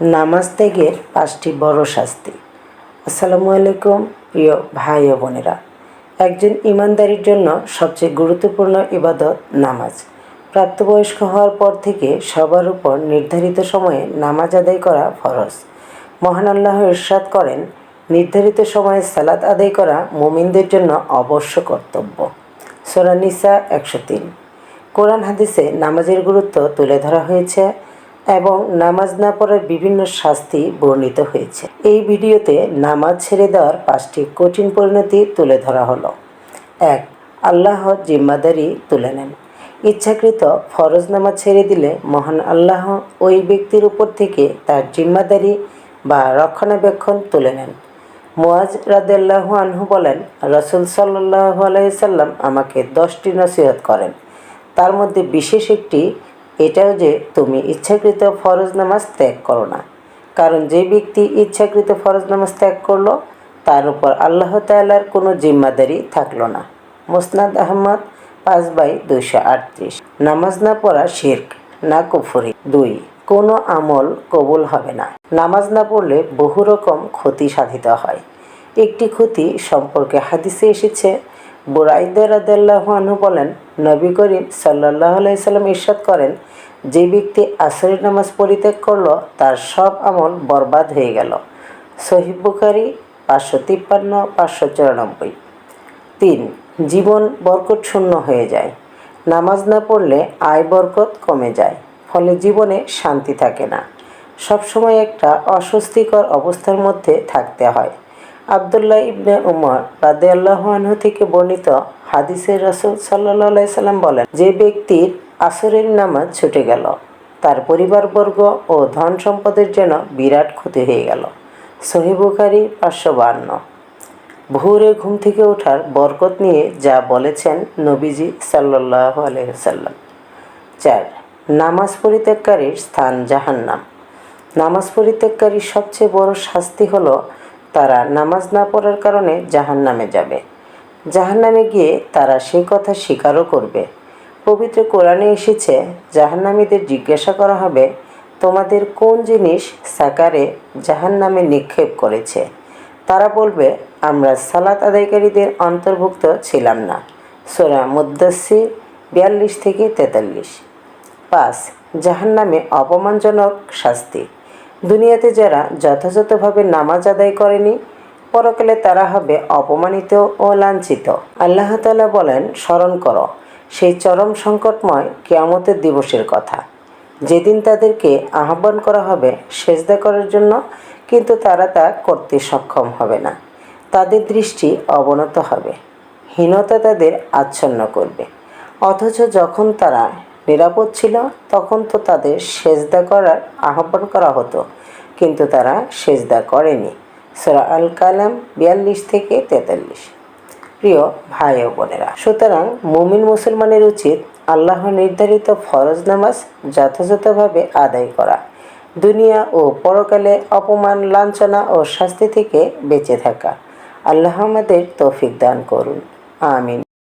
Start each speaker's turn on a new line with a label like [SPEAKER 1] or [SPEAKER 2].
[SPEAKER 1] নামাজ ত্যাগের পাঁচটি বড় শাস্তি। আসসালামু আলাইকুম, প্রিয় ভাই ও বোনেরা। একজন ইমানদারির জন্য সবচেয়ে গুরুত্বপূর্ণ ইবাদত নামাজ। প্রাপ্তবয়স্ক হওয়ার পর থেকে সবার উপর নির্ধারিত সময়ে নামাজ আদায় করা ফরজ। মহান আল্লাহ ইরশাদ করেন, নির্ধারিত সময়ে সালাত আদায় করা মুমিনদের জন্য অবশ্য কর্তব্য। সোরানিসা একশো তিন। কোরআন হাদিসে নামাজের গুরুত্ব তুলে ধরা হয়েছে এবং নামাজ না পড়ার বিভিন্ন শাস্তি বর্ণিত হয়েছে। এই ভিডিওতে নামাজ ছেড়ে দেওয়ার পাঁচটি কঠিন পরিণতি তুলে ধরা হলো। এক, আল্লাহ জিম্মাদারি তুলে নেন। ইচ্ছাকৃত ফরজ নামাজ ছেড়ে দিলে মহান আল্লাহ ওই ব্যক্তির উপর থেকে তার জিম্মাদারি বা রক্ষণাবেক্ষণ তুলে নেন। মুয়াজ রাদেল্লাহ আনহু বলেন, রসুল সাল্লাহ আলাইসাল্লাম আমাকে দশটি নসিহত করেন। তার মধ্যে বিশেষ একটি এটাও যে তুমি ইচ্ছাকৃত ফরজ নামাজ ত্যাগ করো না। কারণ যে ব্যক্তি ইচ্ছাকৃত ফরজ নামাজ ত্যাগ করল, তার উপর আল্লাহ তাল্লার কোনো জিম্মাদারি থাকল না। মুসনাদ আহমদ, পাঁচ বাই দুইশো আটত্রিশ। নামাজ না পড়া শির্ক, না কুফরি, দুই। কোনো আমল কবুল হবে না। নামাজ না পড়লে বহু রকম ক্ষতি সাধিত হয়। একটি ক্ষতি সম্পর্কে হাদিসে এসেছে রাদাল্লাহ আনহু বলেন, নবী করিম সাল্লাহ আলাইসাল্লাম ইরশাদ করেন, যে ব্যক্তি আসরের নামাজ পরিত্যাগ করল, তার সব আমল বরবাদ হয়ে গেল। সহিব বুখারি পাঁচশো তিপ্পান্ন, পাঁচশো চুরানব্বই। তিন, জীবন বরকত শূন্য হয়ে যায়। নামাজ না পড়লে আয় বরকত কমে যায়, ফলে জীবনে শান্তি থাকে না। সবসময় একটা অস্বস্তিকর অবস্থার মধ্যে থাকতে হয়। আবদুল্লাহ ইবনে উমর রাদে আল্লাহ থেকে বর্ণিত হাদিসের রসুল সাল্লাহ সাল্লাম বলেন, যে ব্যক্তির আসরের নামাজ ছুটে গেল, তার পরিবারবর্গ ও ধন সম্পদের জন্য বিরাট ক্ষতি হয়ে গেল। সহিবুখারি পাঁচশো বান্ন ভোরে ঘুম থেকে ওঠার বরকত নিয়ে যা বলেছেন নবীজি সাল্লাহ আলহ্লাম চার, নামাজ পরিত্যাগকারীর স্থান জাহান্নাম। নামাজ পরিত্যাগকারীর সবচেয়ে বড় শাস্তি হলো তারা নামাজ না পড়ার কারণে জাহান নামে যাবে। জাহান নামে গিয়ে তারা সেই কথা স্বীকারও করবে। পবিত্র কোরআনে এসেছে, জাহান্নামীদের জিজ্ঞাসা করা হবে, তোমাদের কোন জিনিস সাকারে জাহান নামে নিক্ষেপ করেছে? তারা বলবে, আমরা সালাত আদায়কারীদের অন্তর্ভুক্ত ছিলাম না। সোরা মুদাসির বিয়াল্লিশ থেকে তেতাল্লিশ। পাঁচ জাহান নামে অপমানজনক শাস্তি। দুনিয়াতে যারা যথাযথভাবে নামাজ আদায় করেনি, পরকালে তারা হবে অপমানিত ও লাঞ্ছিত। আল্লাহ তালা বলেন, স্মরণ করো, সেই চরম সংকটময় কেয়ামতের দিবসের কথা। যেদিন তাদেরকে আহ্বান করা হবে সেজদা করার জন্য, কিন্তু তারা তা করতে সক্ষম হবে না। তাদের দৃষ্টি অবনত হবে, হীনতা তাদের আচ্ছন্ন করবে। অথচ যখন তারা নিরাপদ ছিল, তখন তো তাদের সেজদা করার আহ্বান করা হতো, কিন্তু তারা সেজদা করেনি। সোরা আল কালাম বিয়াল্লিশ থেকে তেতাল্লিশ। প্রিয় ভাই ও বোনেরা, সুতরাং মুমিন মুসলমানের উচিত আল্লাহ নির্ধারিত ফরজ নামাজ যথাযথভাবে আদায় করা। দুনিয়া ও পরকালে অপমান, লাঞ্ছনা ও শাস্তি থেকে বেঁচে থাকা। আল্লাহ আমাদের তৌফিক দান করুন। আমিন।